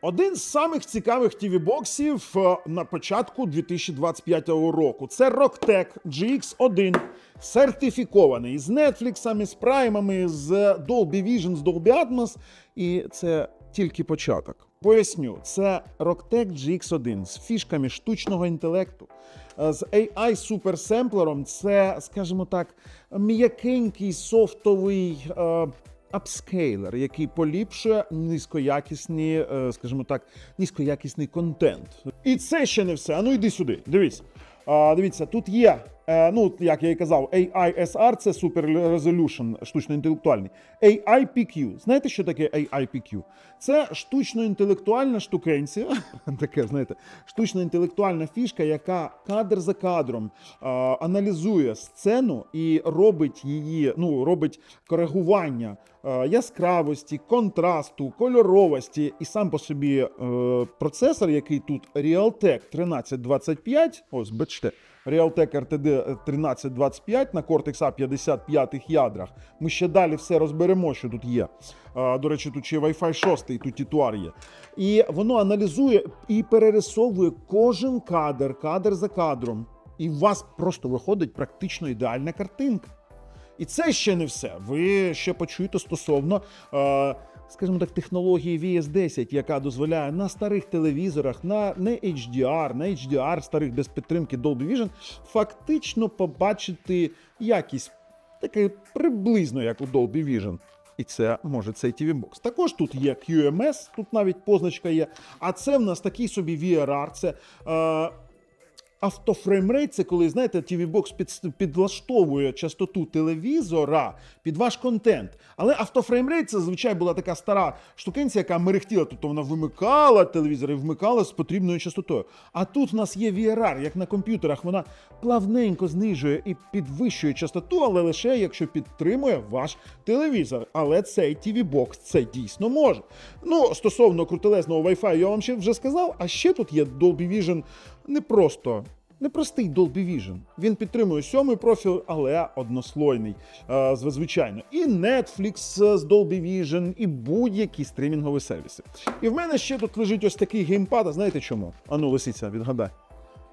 Один з самих цікавих TV-боксів е, на початку 2025 року. Це Rocktech GX1, сертифікований з Netflix, з праймами, з Dolby Vision, з Dolby Atmos. І це тільки початок. Поясню, це Rocktech GX1 з фішками штучного інтелекту, е, з AI суперсемплером. Це, скажімо так, м'якенький софтовий. Апскейлер, який поліпшує низькоякісні, е, скажімо так, низькоякісний контент. І це ще не все. А ну йди сюди. Дивіться. Дивіться, тут є. Е, Ну, як я і казав, AISR це Super Resolution, штучно-інтелектуальний. AIPQ. Знаєте, що таке AIPQ? Це штучно-інтелектуальна штукенція, таке, знаєте, штучно-інтелектуальна фішка, яка кадр за кадром е, аналізує сцену і робить її, ну, робить коригування е, яскравості, контрасту, кольоровості. І сам по собі е, процесор, який тут Realtek 1325, ось бачите, Realtek RTD 1325 на Cortex A 55 ядрах. Ми ще далі все розберемо, що тут є. До речі, тут ще Wi-Fi 6, тут тітуар є. І воно аналізує і перерисовує кожен кадр, кадр за кадром. І у вас просто виходить практично ідеальна картинка. І це ще не все. Ви ще почуєте стосовно, е, скажімо так, технології VS10, яка дозволяє на старих телевізорах, на не HDR, на HDR старих без підтримки Dolby Vision, фактично побачити якість таке приблизно як у Dolby Vision. І це може цей TV Box. Також тут є QMS, тут навіть позначка є. А це в нас такий собі VRR, це е, Автофреймрейт це коли, знаєте, TV-бокс під, підлаштовує частоту телевізора під ваш контент. Але автофреймрейт це зазвичай була така стара штукенція, яка мерехтіла, тобто вона вимикала телевізор і вмикала з потрібною частотою. А тут в нас є VRR, як на комп'ютерах, вона плавненько знижує і підвищує частоту, але лише якщо підтримує ваш телевізор. Але цей TV-бокс це дійсно може. Ну, стосовно крутелезного Wi-Fi, я вам ще вже сказав, а ще тут є Dolby Vision не просто. Непростий Dolby Vision. Він підтримує сьомий профіль, але однослойний, е, звичайно. І Netflix з Dolby Vision, і будь-які стрімінгові сервіси. І в мене ще тут лежить ось такий геймпад. А знаєте чому? Ану, лисиця, відгадай.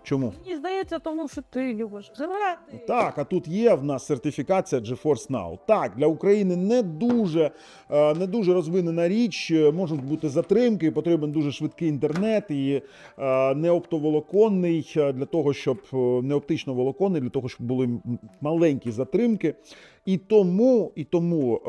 Чому? Мені здається, тому що ти любиш грати. Так, а тут є в нас сертифікація GeForce Now. Так, для України не дуже, е, не дуже розвинена річ. Можуть бути затримки, потрібен дуже швидкий інтернет і е, не оптоволоконний е, для того, щоб не оптично волоконний, для того, щоб були маленькі затримки. І тому, і тому.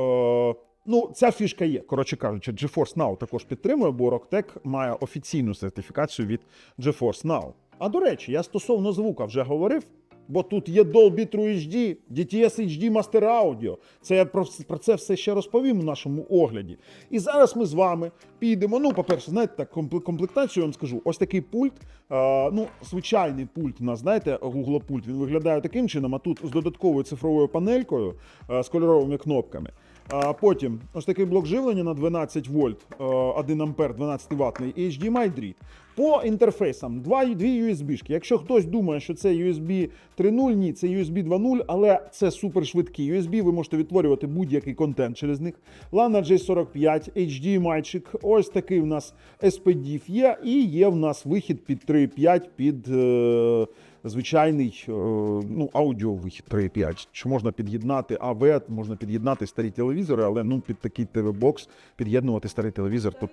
Ну, ця фішка є. Коротше кажучи, GeForce Now також підтримує, бо Rocktech має офіційну сертифікацію від GeForce Now. А до речі, я стосовно звука вже говорив. Бо тут є Dolby True HD, DTS HD Master Audio. Це я про, про це все ще розповім у нашому огляді. І зараз ми з вами підемо. Ну, по-перше, знаєте, так, комплектацію я вам скажу. Ось такий пульт. Е, ну, звичайний пульт у нас, знаєте, Google пульт. Він виглядає таким чином, а тут з додатковою цифровою панелькою е, з кольоровими кнопками. А потім ось такий блок живлення на 12 вольт, е, 1 ампер 12 ватний і HDMI дріт. По інтерфейсам два, дві USB-шки. Якщо хтось думає, що це USB 3.0, ні, це USB 2.0, але це супершвидкі USB, ви можете відтворювати будь-який контент через них. LAN J45, HDMI-чик, ось такий у нас SPDIF є, і є в нас вихід під 3.5 під е, звичайний е, ну, аудіовихід 3.5. Чи можна під'єднати АВ, можна під'єднати старі телевізори, але ну, під такий ТВ-бокс під'єднувати старий телевізор, то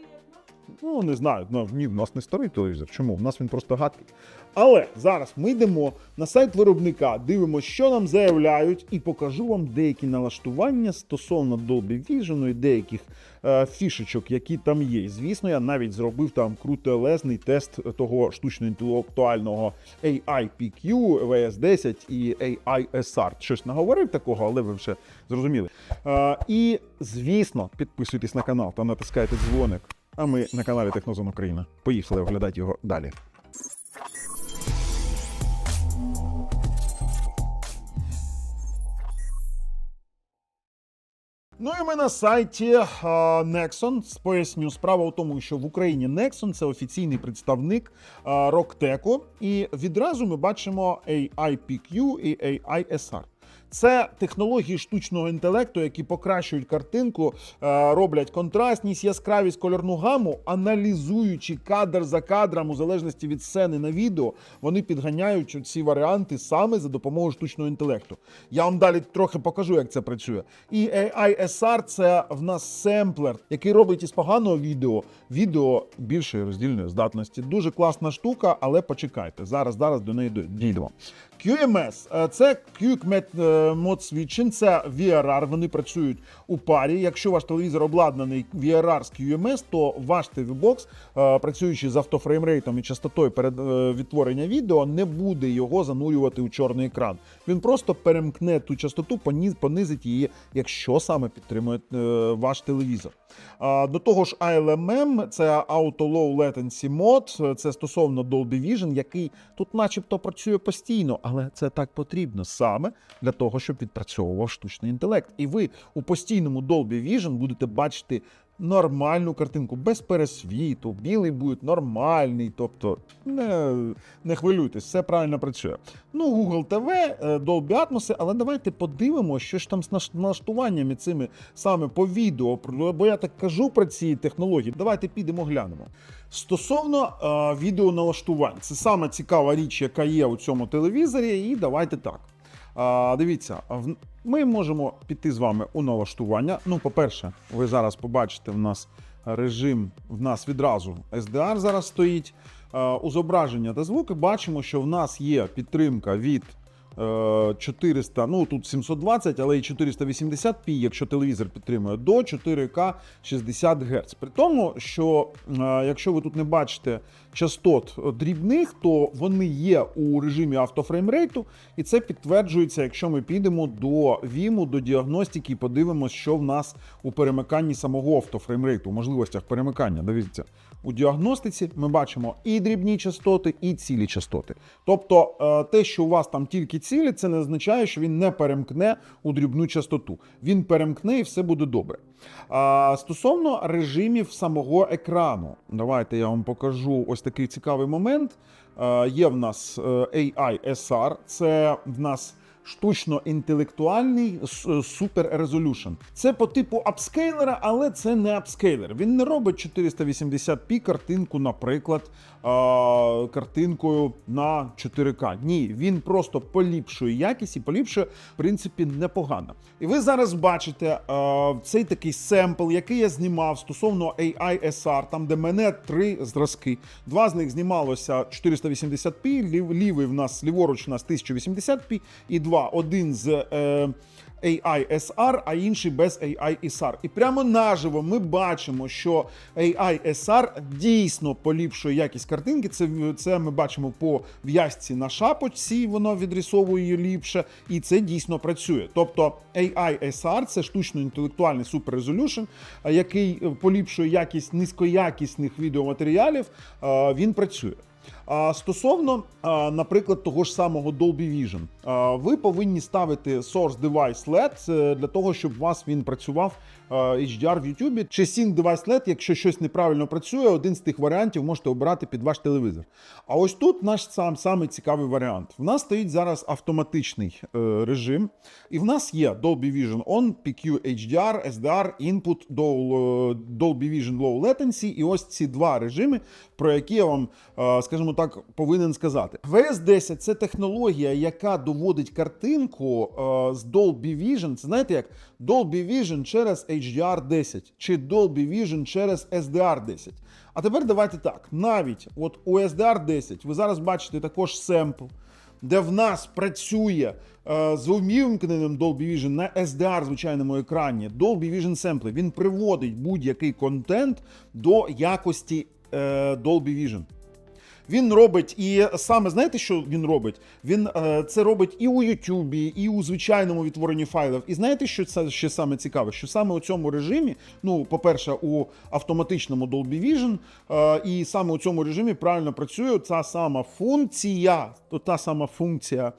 Ну, не знаю. Ну, ні, в нас не старий телевізор. Чому? У нас він просто гадкий. Але зараз ми йдемо на сайт виробника, дивимося, що нам заявляють, і покажу вам деякі налаштування стосовно Dolby Vision і деяких е, фішечок, які там є. Звісно, я навіть зробив там крутелезний тест того штучно-інтелектуального AIPQ, VS10 і AISR. Щось наговорив такого, але ви вже зрозуміли. Е, і, звісно, підписуйтесь на канал та натискайте дзвоник. А ми на каналі Технозон Україна. Поїхали оглядати його далі. Ну і ми на сайті а, Nexon. Поясню, справа у тому, що в Україні Nexon це офіційний представник Rocktech, і відразу ми бачимо AIPQ і AISR. Це технології штучного інтелекту, які покращують картинку, е, роблять контрастність, яскравість, кольорну гаму, аналізуючи кадр за кадром, у залежності від сцени на відео, вони підганяють ці варіанти саме за допомогою штучного інтелекту. Я вам далі трохи покажу, як це працює. І AI SR – це в нас семплер, який робить із поганого відео відео більшої роздільної здатності. Дуже класна штука, але почекайте. Зараз, зараз до неї дійдемо. QMS е, це Quick Med- Mode Switching, це VRR, вони працюють у парі. Якщо ваш телевізор обладнаний VRR з QMS, то ваш TV-бокс, е, працюючи з автофреймрейтом і частотою перед е, відтворення відео, не буде його занурювати у чорний екран. Він просто перемкне ту частоту, понизить її, якщо саме підтримує е, ваш телевізор. До того ж, ALMM – це Auto Low Latency Mode, це стосовно Dolby Vision, який тут начебто працює постійно, але це так потрібно саме для того, щоб відпрацьовував штучний інтелект. І ви у постійному Dolby Vision будете бачити нормальну картинку, без пересвіту, білий буде нормальний, тобто не, не хвилюйтесь, все правильно працює. Ну, Google TV, е, Dolby Atmos, але давайте подивимося, що ж там з налаштуваннями цими саме по відео, бо я так кажу про ці технології. Давайте підемо глянемо. Стосовно е, відеоналаштувань, це саме цікава річ, яка є у цьому телевізорі, і давайте так. А, дивіться, ми можемо піти з вами у налаштування. Ну, по-перше, ви зараз побачите в нас режим, в нас відразу SDR зараз стоїть. У зображення та звуки бачимо, що в нас є підтримка від е, 400, ну тут 720, але і 480p, якщо телевізор підтримує, до 4К 60 Гц. При тому, що е, якщо ви тут не бачите частот е, дрібних, то вони є у режимі автофреймрейту, і це підтверджується, якщо ми підемо до Віму, до діагностики і подивимося, що в нас у перемиканні самого автофреймрейту, у можливостях перемикання. Дивіться, у діагностиці ми бачимо і дрібні частоти, і цілі частоти. Тобто, е, те, що у вас там тільки цілі, це не означає, що він не перемкне у дрібну частоту. Він перемкне і все буде добре. А, стосовно режимів самого екрану, давайте я вам покажу ось такий цікавий момент. Є в нас е, AI SR, це в нас штучно-інтелектуальний супер резолюшн. Це по типу апскейлера, але це не апскейлер. Він не робить 480p картинку, наприклад, картинкою на 4К. Ні, він просто поліпшує якість і поліпшує, в принципі, непогано. І ви зараз бачите цей такий семпл, який я знімав стосовно AI SR, там де мене три зразки. Два з них знімалося 480p, лів, лівий в нас ліворуч у нас 1080p, і два. Один з е, AI SR, а інший без AI SR. І прямо наживо ми бачимо, що AI SR дійсно поліпшує якість картинки. Це, це ми бачимо по в'язці на шапочці, воно відрисовує її ліпше, і це дійсно працює. Тобто AI SR – це штучно-інтелектуальний суперрезолюшн, який поліпшує якість низькоякісних відеоматеріалів. е, Він працює. Стосовно, наприклад, того ж самого Dolby Vision, ви повинні ставити Source Device LED е, для того, щоб у вас він працював HDR в YouTube. Чи Sync Device LED, якщо щось неправильно працює, один з тих варіантів можете обирати під ваш телевізор. А ось тут наш сам самий цікавий варіант. В нас стоїть зараз автоматичний е, режим, і в нас є Dolby Vision On, PQ HDR, SDR, Input, Dolby Vision Low Latency, і ось ці два режими, про які я вам, е, скажімо так, повинен сказати. VS10 це технологія, яка доводить картинку е, з Dolby Vision. Це знаєте як Dolby Vision через HDR10 чи Dolby Vision через SDR10. А тепер давайте так. Навіть от у SDR10 ви зараз бачите також семпл, де в нас працює е, з увімкненим Dolby Vision на SDR звичайному екрані. Dolby Vision семпли він приводить будь-який контент до якості е, Dolby Vision. Він робить і саме знаєте, що він робить? Він е, це робить і у Ютубі, і у звичайному відтворенні файлів. І знаєте, що це ще саме цікаве? Що саме у цьому режимі, ну, по-перше, у автоматичному Dolby Vision, е, і саме у цьому режимі правильно працює ця сама функція, то та сама функція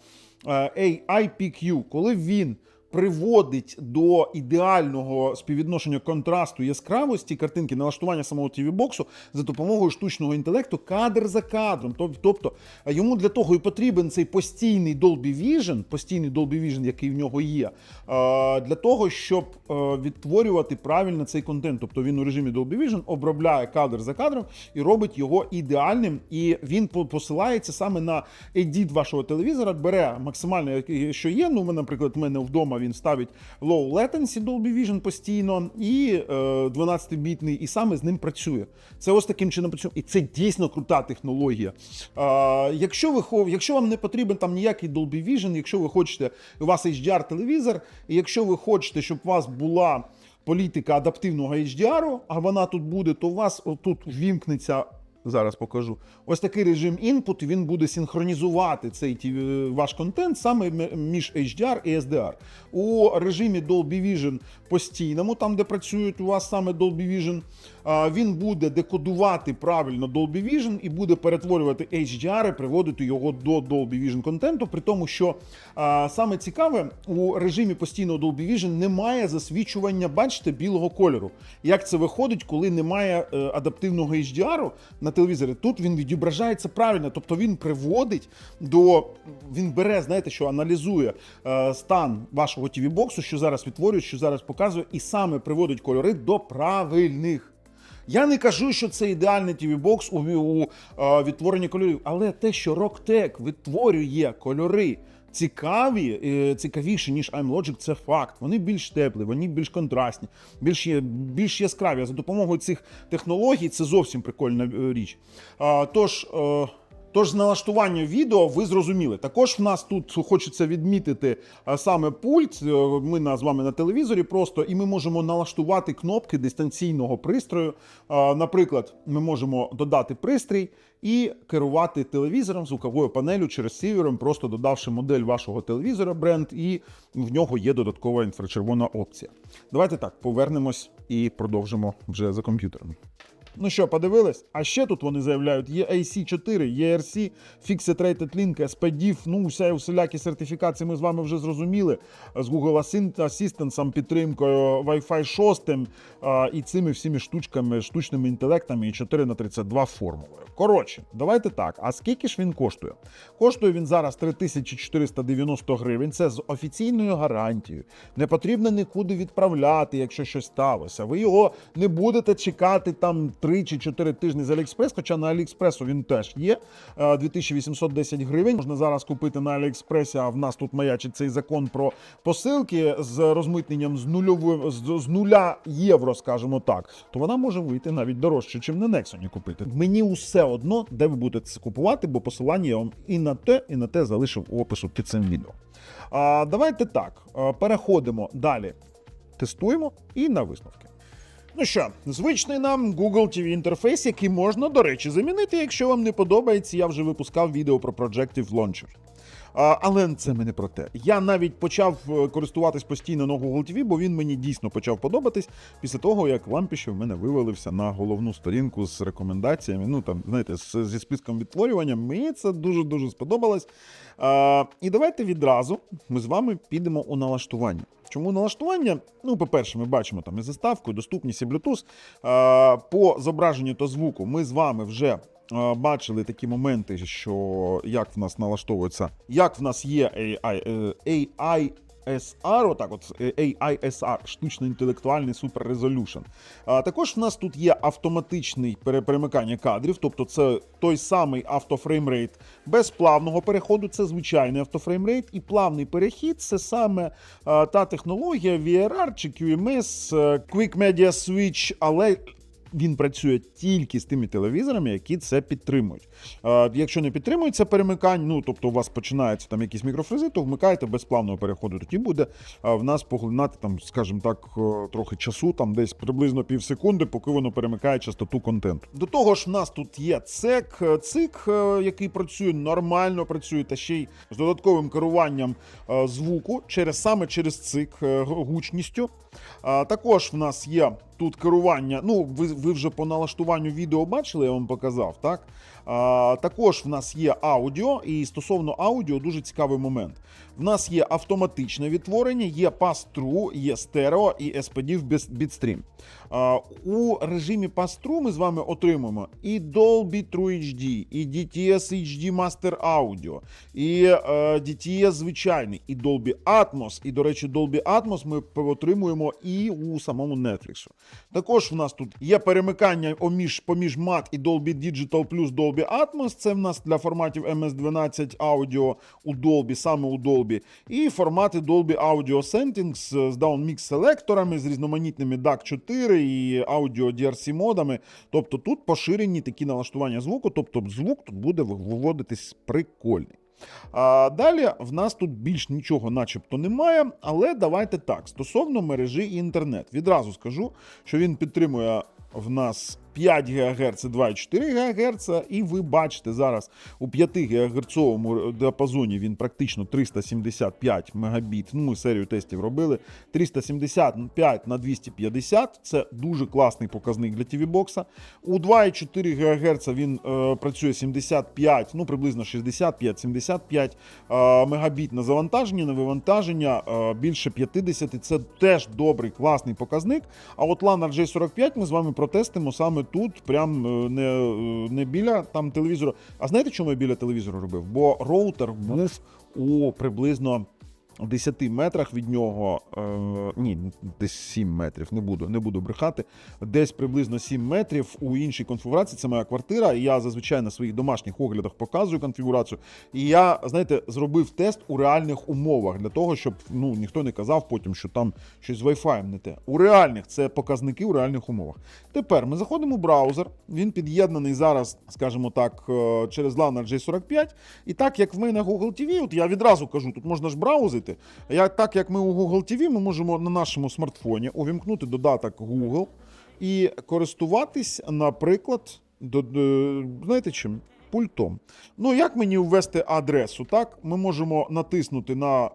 е, AIPQ, коли він приводить до ідеального співвідношення контрасту яскравості картинки, налаштування самого tv боксу за допомогою штучного інтелекту кадр за кадром. Тобто е, йому для того і потрібен цей постійний Dolby Vision, постійний Dolby Vision, який в нього є, е, для того, щоб е, відтворювати правильно цей контент. Тобто він у режимі Dolby Vision обробляє кадр за кадром і робить його ідеальним. І він посилається саме на едіт вашого телевізора, бере максимально, що є. Ну, наприклад, в мене вдома він ставить low latency Dolby Vision постійно і е, 12-бітний, і саме з ним працює. Це ось таким чином працює. І це дійсно крута технологія. Е, якщо ви якщо вам не потрібен там ніякий Dolby Vision, якщо ви хочете, у вас HDR телевізор, і якщо ви хочете, щоб у вас була політика адаптивного HDR, а вона тут буде, то у вас тут ввімкнеться. Зараз покажу. Ось такий режим інпут, він буде синхронізувати цей ті- ваш контент саме між HDR і SDR. У режимі Dolby Vision постійному, там де працюють у вас саме Dolby Vision, він буде декодувати правильно Dolby Vision і буде перетворювати HDR, і приводити його до Dolby Vision контенту. При тому, що саме цікаве, у режимі постійного Dolby Vision немає засвічування, бачите, білого кольору. Як це виходить, коли немає е, адаптивного HDR на телевізорі? Тут він відображається правильно, тобто він приводить до він бере, знаєте, що аналізує е, стан вашого tv боксу що зараз відтворює, що зараз показує, і саме приводить кольори до правильних. Я не кажу, що це ідеальний тівібокс бокс у, у е, відтворенні кольорів, але те, що Rocktech витворює кольори цікаві, е, цікавіші, ніж iMlogic, це факт. Вони більш теплі, вони більш контрастні, більш, більш яскраві. За допомогою цих технологій це зовсім прикольна е, річ. Тож. Е, Тож з налаштуванням відео ви зрозуміли. Також в нас тут хочеться відмітити саме пульт. Е, Ми на- з вами на телевізорі просто, і ми можемо налаштувати кнопки дистанційного пристрою. Наприклад, ми можемо додати пристрій і керувати телевізором, звуковою панелю через сівером, просто додавши модель вашого телевізора, бренд, і в нього є додаткова інфрачервона опція. Давайте так повернемось і продовжимо вже за комп'ютером. Ну що, подивились? А ще тут вони заявляють: є AC4, ERC, Fixed Rated Link, SPDIF, ну, вся усілякі сертифікації ми з вами вже зрозуміли. З Google Assistant- підтримкою Wi-Fi 6 а, і цими всіми штучками, штучними інтелектами і 4 на 32 формулою. Коротше, давайте так. А скільки ж він коштує? Коштує він зараз 3490 гривень. Це з офіційною гарантією. Не потрібно нікуди відправляти, якщо щось сталося. Ви його не будете чекати там 3 чи 4 тижні з Аліекспрес, хоча на Аліекспресу він теж є. Е, 2810 гривень. Можна зараз купити на Аліекспресі, а в нас тут маячить цей закон про посилки з розмитненням з нульовим з, нуля євро, скажімо так. То вона може вийти навіть дорожче, чим на Нексоні купити. Мені усе одно, де ви будете це купувати, бо посилання я вам і на те, і на те залишив у опису під цим відео. А, давайте так, переходимо далі. Тестуємо і на висновки. Ну що, звичний нам Google TV інтерфейс, який можна, до речі, замінити, якщо вам не подобається. Я вже випускав відео про Projective Launcher. Але це мене про те. Я навіть почав е, користуватись постійно на Google TV, бо він мені дійсно почав подобатись після того, як лампіще в мене вивалився на головну сторінку з рекомендаціями. Ну там, знаєте, зі списком відтворювання. Мені це дуже дуже сподобалось. І давайте відразу ми з вами підемо у налаштування. Чому налаштування? Ну, по-перше, ми бачимо там і заставку, і доступність і Bluetooth. По зображенню та звуку ми з вами вже бачили такі моменти, що як в нас налаштовується, як в нас є AI, е, AI SR, отак от е, AISR, штучно інтелектуальний Resolution. А також в нас тут є автоматичний пере- перемикання кадрів, тобто це той самий автофреймрейт без плавного переходу, це звичайний автофреймрейт, і плавний перехід це саме та технологія VRR чи QMS, е, Quick Media Switch, але він працює тільки з тими телевізорами, які це підтримують. Е, якщо не підтримується перемикань, ну тобто у вас починаються там якісь мікрофризи, то вмикаєте без плавного переходу. Тоді буде е, в нас поглинати там, скажімо так, е, трохи часу, там десь приблизно пів секунди, поки воно перемикає частоту контенту. До того ж, в нас тут є цек, е, цик, е, який працює нормально, працює та ще й з додатковим керуванням е, звуку через саме через цик е, гучністю. А, Також в нас є тут керування. Ну, ви, ви вже по налаштуванню відео бачили, я вам показав, так? А, також в нас є аудіо, і стосовно аудіо дуже цікавий момент. В нас є автоматичне відтворення, є Pass-True, є стерео і SPD в. А, у режимі pass-through ми з вами отримуємо і Dolby True HD, і DTS HD Master Audio, і е, DTS звичайний, і Dolby Atmos. І, до речі, Dolby Atmos ми отримуємо і у самому Netflix. Також в нас тут є перемикання оміж, поміж MAT і Dolby Digital плюс Dolby Atmos. Це в нас для форматів MS12 аудіо у Dolby, саме у Dolby. І формати Dolby Audio Settings з downmix селекторами, з різноманітними DAC 4 і аудіо DRC модами. Тобто тут поширені такі налаштування звуку, тобто звук тут буде виводитись прикольний. А далі в нас тут більш нічого, начебто, немає. Але давайте так. Стосовно мережі і інтернет, відразу скажу, що він підтримує в нас 5 ГГц, 2,4 ГГц, і ви бачите зараз у 5 ГГц діапазоні він практично 375 Мбіт. Ну, ми серію тестів робили. 375 на 250 це дуже класний показник для TV бокса. У 2,4 ГГц він е, працює 75, ну приблизно 65-75 е, мегабіт на завантаження, на вивантаження е, більше 50. Це теж добрий, класний показник. А от LAN RJ45 ми з вами протестимо саме тут, прям е, не, е, не біля там телевізору. А знаєте, чому я біля телевізору робив? Бо роутер був у приблизно 10 метрах від нього, е, ні, десь 7 метрів, не буду, не буду брехати. Десь приблизно 7 метрів у іншій конфігурації. Це моя квартира. І я зазвичай на своїх домашніх оглядах показую конфігурацію. І я, знаєте, зробив тест у реальних умовах для того, щоб ну ніхто не казав потім, що там щось з Wi-Fi не те. У реальних це показники у реальних умовах. Тепер ми заходимо в браузер. Він під'єднаний зараз, скажімо так, е, через LAN RJ45. І так як в мене Google TV, от я відразу кажу, тут можна ж браузити. Я, так як ми у Google TV, ми можемо на нашому смартфоні увімкнути додаток Google і користуватись, наприклад, до, знаєте чим? Пультом. Ну, як мені ввести адресу? Так, ми можемо натиснути на е,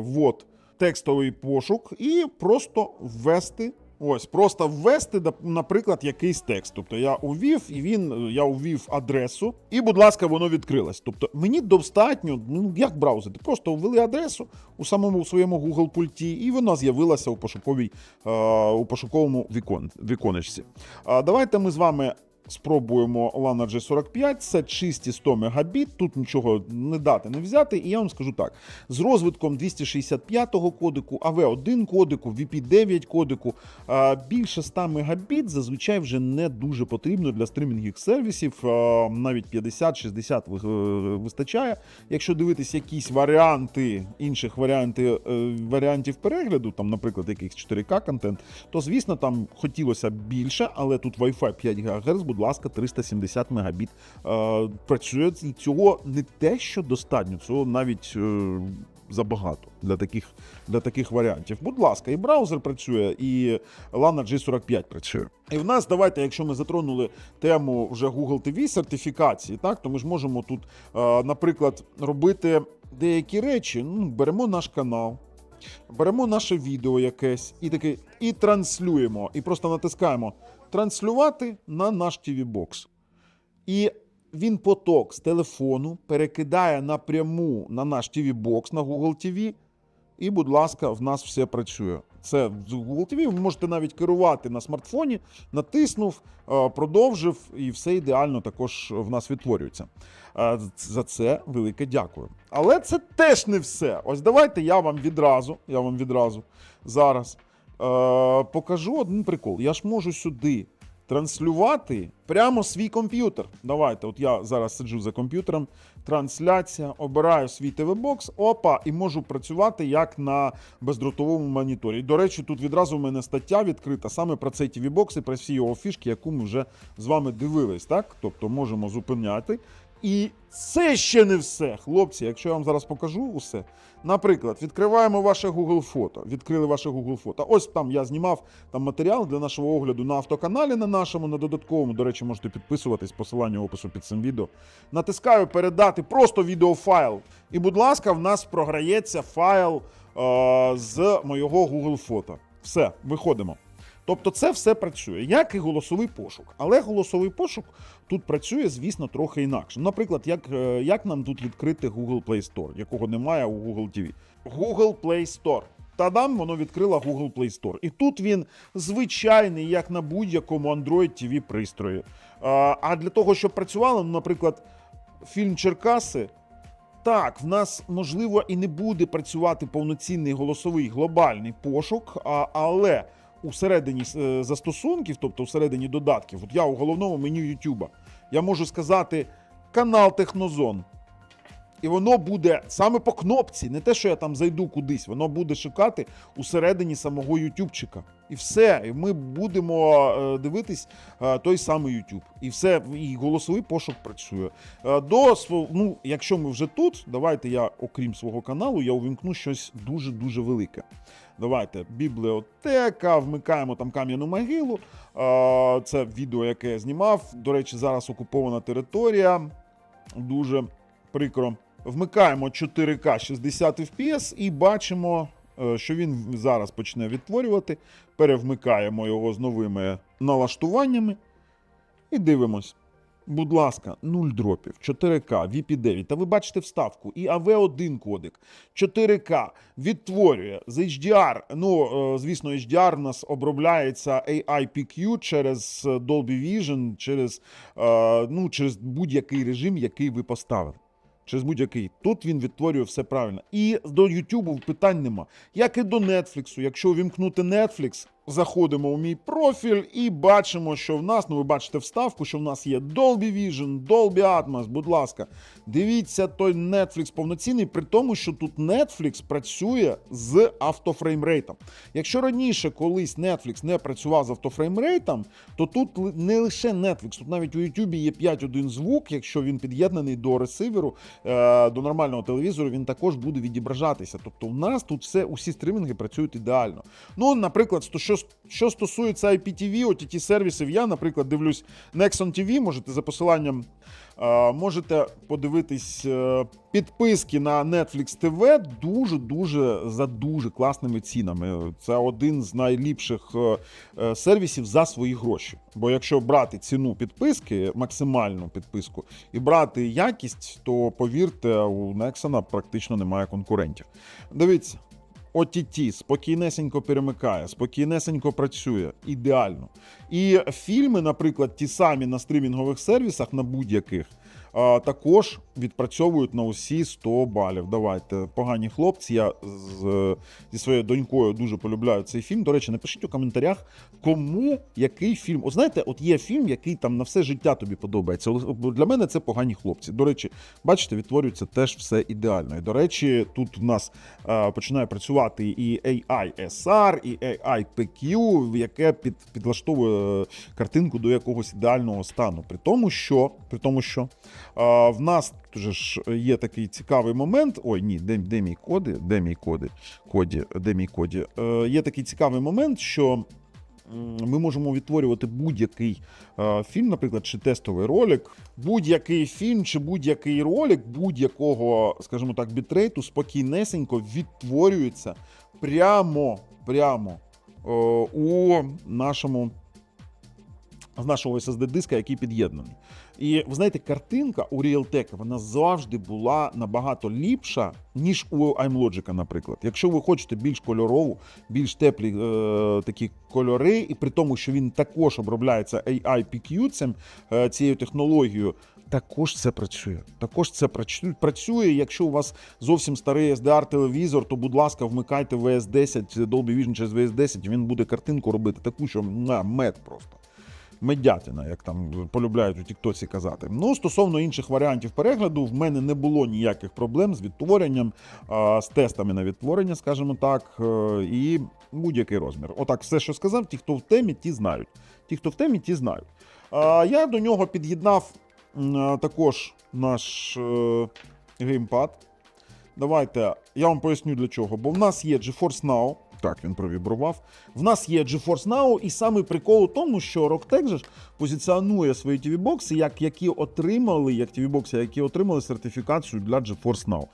ввод текстовий пошук і просто ввести. Ось, просто ввести, наприклад, якийсь текст. Тобто я увів, і він, я увів адресу, і, будь ласка, воно відкрилось. Тобто мені достатньо, ну як браузити, просто ввели адресу у самому своєму Google пульті, і вона з'явилася у пошуковій, е, у пошуковому вікон, віконечці. Давайте ми з вами спробуємо LAN RJ45, це чисті 100 Мбіт, тут нічого не дати, не взяти. І я вам скажу так: з розвитком 265-го кодеку, AV1 кодеку, VP9 кодеку, більше 100 Мбіт зазвичай вже не дуже потрібно для стримінгових сервісів, навіть 50-60 е, вистачає. Якщо дивитися якісь варіанти, інших варіанти, е, варіантів перегляду, там, наприклад, якийсь 4К контент, то звісно там хотілося більше, але тут Wi-Fi 5 ГГц, будь ласка, 370 Мбіт е, працює. І цього не те, що достатньо, цього навіть е, забагато для таких, для таких варіантів. Будь ласка, і браузер працює, і LAN G45 працює. І в нас давайте, якщо ми затронули тему вже Google TV сертифікації, так то ми ж можемо тут, е, наприклад, робити деякі речі. Ну, беремо наш канал. Беремо наше відео якесь і таке, і транслюємо, і просто натискаємо транслювати на наш TV бокс. І він поток з телефону перекидає напряму на наш TV бокс на Google TV. І, будь ласка, в нас все працює. Це з Google TV. Ви можете навіть керувати на смартфоні, натиснув, е, продовжив, і все ідеально також в нас відтворюється. Е, За це велике дякую. Але це теж не все. Ось давайте я вам відразу, я вам відразу зараз покажу один прикол. Я ж можу сюди транслювати прямо свій комп'ютер. Давайте, от я зараз сиджу за комп'ютером, трансляція, обираю свій ТВ-бокс, опа, і можу працювати як на бездротовому моніторі. До речі, тут відразу в мене стаття відкрита саме про цей TV-бокс і про всі його фішки, яку ми вже з вами дивились. Так? Тобто можемо зупиняти. І це ще не все, хлопці. Якщо я вам зараз покажу усе. Наприклад, відкриваємо ваше Google фото. Відкрили ваше Google фото. Ось там я знімав там матеріал для нашого огляду на автоканалі на нашому, на додатковому. До речі, можете підписуватись, посилання опису під цим відео. Натискаю передати просто відеофайл. І, будь ласка, в нас програється файл е, з моєго Google фото. Все, виходимо. Тобто це все працює, як і голосовий пошук. Але голосовий пошук тут працює, звісно, трохи інакше. Наприклад, як, е, як нам тут відкрити Google Play Store, якого немає у Google TV. Google Play Store. Тадам, воно відкрило Google Play Store. І тут він звичайний, як на будь-якому Android TV пристрої. А, для того, щоб працювало, наприклад, фільм Черкаси. Так, в нас можливо і не буде працювати повноцінний голосовий глобальний пошук, але усередині е, застосунків, тобто всередині додатків, от я у головному меню YouTube, я можу сказати канал Технозон. І воно буде саме по кнопці, не те, що я там зайду кудись, воно буде шукати усередині самого Ютубчика. І все. І ми будемо е, дивитись е, той самий YouTube. І все, і голосовий пошук працює. До ну, якщо ми вже тут, давайте я, окрім свого каналу, я увімкну щось дуже-дуже велике. Давайте бібліотека, вмикаємо там кам'яну могилу. Це відео, яке я знімав. До речі, зараз окупована територія. Дуже прикро. Вмикаємо 4К 60 FPS і бачимо, е, що він зараз почне відтворювати. Перевмикаємо його з новими налаштуваннями і дивимось. Будь ласка, 0 дропів, 4К, VP9. Та ви бачите вставку. І AV1 кодек 4К відтворює з HDR. Ну, е, звісно, HDR у нас обробляється AIPQ через е, Dolby Vision, через, е, ну, через будь-який режим, який ви поставили. Через будь-який. Тут він відтворює все правильно. І до YouTube питань нема. Як і до Netflix. Якщо увімкнути Netflix, заходимо у мій профіль і бачимо, що в нас, ну ви бачите вставку, що в нас є Dolby Vision, Dolby Atmos, будь ласка, дивіться той Netflix повноцінний, при тому, що тут Netflix працює з автофреймрейтом. Якщо раніше колись Netflix не працював з автофреймрейтом, то тут не лише Netflix, тут навіть у YouTube є 5.1 звук, якщо він під'єднаний до ресиверу, е, до нормального телевізору, він також буде відображатися. Тобто у нас тут все, усі стримінги працюють ідеально. Ну, наприклад, сто- що, стосується IPTV, OTT сервісів, я, наприклад, дивлюсь Nexon TV, можете за посиланням. е, Можете подивитись е, підписки на Netflix TV дуже дуже за дуже класними цінами. Це один з найліпших е, сервісів за свої гроші. Бо якщо брати ціну підписки, максимальну підписку, і брати якість, то повірте, у Nexon практично немає конкурентів. Дивіться. OTT спокійнесенько перемикає, спокійнесенько працює, ідеально. І фільми, наприклад, ті самі на стрімінгових сервісах, на будь-яких, а, також відпрацьовують на усі 100 балів. Давайте, погані хлопці. Я з, зі своєю донькою дуже полюбляю цей фільм. До речі, напишіть у коментарях, кому який фільм. От знаєте, от є фільм, який там на все життя тобі подобається. Для мене це погані хлопці. До речі, бачите, відтворюється теж все ідеально. І до речі, тут в нас е, починає працювати і AI SR, і AI PQ, яке під, підлаштовує картинку до якогось ідеального стану. При тому, що, при тому, що е, в нас ж є такий цікавий момент. Ой, ні, де, де мій коди? Де мій коди? Коді, де мій коді? Е, є такий цікавий момент, що ми можемо відтворювати будь-який е, фільм, наприклад, чи тестовий ролик. Будь-який фільм чи будь-який ролик будь-якого, скажімо так, бітрейту спокійнесенько відтворюється прямо, прямо е, у нашому з нашого SSD диска, який під'єднаний. І ви знаєте, картинка у Realtek вона завжди була набагато ліпша, ніж у iMlogic, наприклад. Якщо ви хочете більш кольорову, більш теплі е, такі кольори, і при тому, що він також обробляється AI-PQ, цим, е, цією технологією, також це працює. Також це працю- працює. Якщо у вас зовсім старий SDR-телевізор, то, будь ласка, вмикайте VS10, Dolby Vision через VS10, він буде картинку робити таку, що на мед просто медятина, як там полюбляють у Тіктоці казати. Ну, стосовно інших варіантів перегляду, в мене не було ніяких проблем з відтворенням, з тестами на відтворення, скажімо так, е, і будь-який розмір. Отак, все, що сказав, ті, хто в темі, ті знають. Ті, хто в темі, ті знають. Я до нього під'єднав також наш е, геймпад. Давайте я вам поясню для чого. Бо в нас є GeForce Now. Так, він провібрував. В нас є GeForce Now, і саме прикол у тому, що Rocktech же ж позиціонує свої tv бокси як які отримали, як tv бокси які отримали сертифікацію для GeForce Now.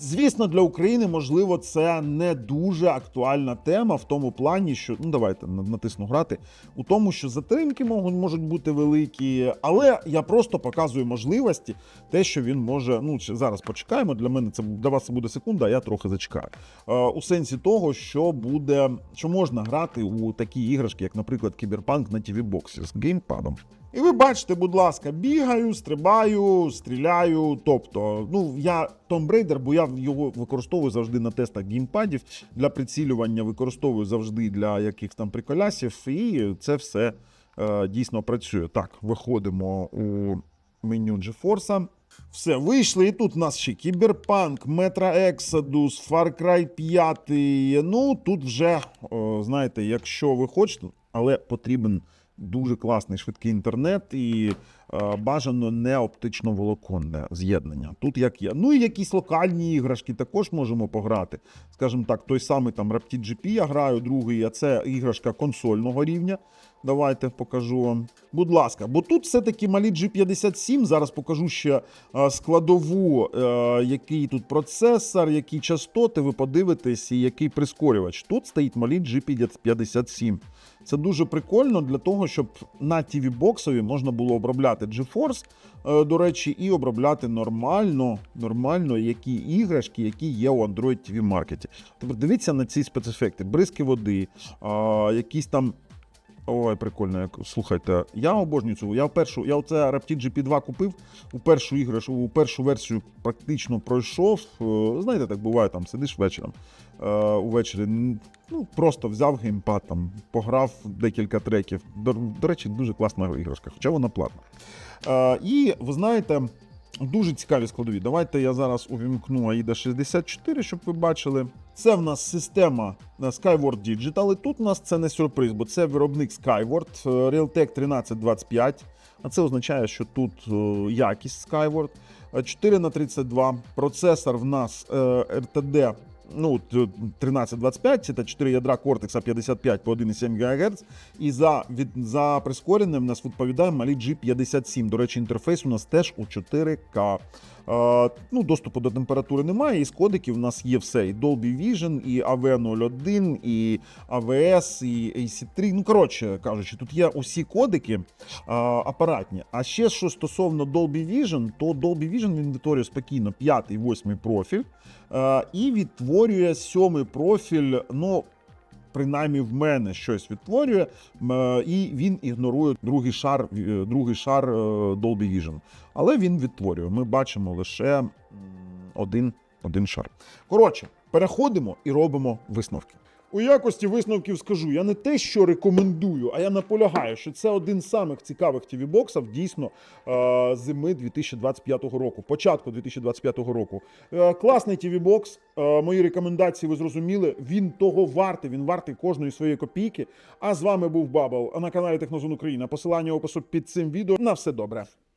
Звісно, для України можливо це не дуже актуальна тема в тому плані, що ну давайте натисну грати, у тому, що затримки можуть, бути великі, але я просто показую можливості, те, що він може. Ну зараз почекаємо. Для мене це для вас це буде секунда, а я трохи зачекаю. Е, у сенсі того, що буде, що можна грати у такі іграшки, як, наприклад, Кіберпанк на tv боксі з геймпадом. І ви бачите, будь ласка, бігаю, стрибаю, стріляю. Тобто, ну я Tomb Raider, бо я його використовую завжди на тестах геймпадів для прицілювання, використовую завжди для якихось там приколясів, і це все е, дійсно працює. Так, виходимо у меню GeForce. Все, вийшли, і тут у нас ще Кіберпанк, Метро Exodus, Far Cry 5. Ну, тут вже, знаєте, якщо ви хочете, але потрібен дуже класний швидкий інтернет і е, бажано не оптично волоконне з'єднання. Тут як є. Ну і якісь локальні іграшки також можемо пограти. Скажімо так, той самий там Rapid GP я граю, другий, а це іграшка консольного рівня. Давайте покажу вам. Будь ласка, бо тут все-таки малі G57. Зараз покажу ще е, складову, е, який тут процесор, які частоти, ви подивитесь, і який прискорювач. Тут стоїть малі G57. Це дуже прикольно для того, щоб на tv боксові можна було обробляти GeForce, е, до речі, і обробляти нормально, нормально які іграшки, які є у Android TV маркеті. Тепер дивіться на ці спецефекти: бризки води, якісь там. Ой, прикольно, як слухайте. Я обожнюю цю. Я першу, я оце Rapid GP2 купив. У першу іграш, у першу версію практично пройшов. Е, Знаєте, так буває, там сидиш вечором. Е, увечері ну, просто взяв геймпад, там, пограв декілька треків. До, до речі, дуже класна іграшка, хоча вона платна. Е, і ви знаєте, дуже цікаві складові. Давайте я зараз увімкну AIDA 64, щоб ви бачили. Це в нас система е, Skyward Digital, і тут у нас це не сюрприз, бо це виробник Skyward, е, Realtek 1325. А це означає, що тут е, якість Skyward. Е, 4 на 32 процесор в нас е, RTD ну, т- 1325, це 4 ядра Cortex 55 по 1,7 ГГц. І за, від, за прискореним нас відповідає малі G57. До речі, інтерфейс у нас теж у 4К. Ну, доступу до температури немає, і з кодиків у нас є все: і Dolby Vision, і AV01, і AVS, і AC3. Ну, коротше кажучи, тут є усі кодики апаратні. А ще що стосовно Dolby Vision, то Dolby Vision він відтворює спокійно п'ятий, восьмий профіль і відтворює сьомий профіль. Ну, принаймні в мене щось відтворює, е, і він ігнорує другий шар, е, другий шар е, Dolby Vision. Але він відтворює. Ми бачимо лише один, один шар. Коротше, переходимо і робимо висновки. У якості висновків скажу, я не те, що рекомендую, а я наполягаю, що це один з самих цікавих tv боксів дійсно е, зими 2025 року, початку 2025 року. Е, класний tv бокс Е, мої рекомендації ви зрозуміли. Він того вартий, він вартий кожної своєї копійки. А з вами був Бабл на каналі Технозон Україна. Посилання опису під цим відео. На все добре.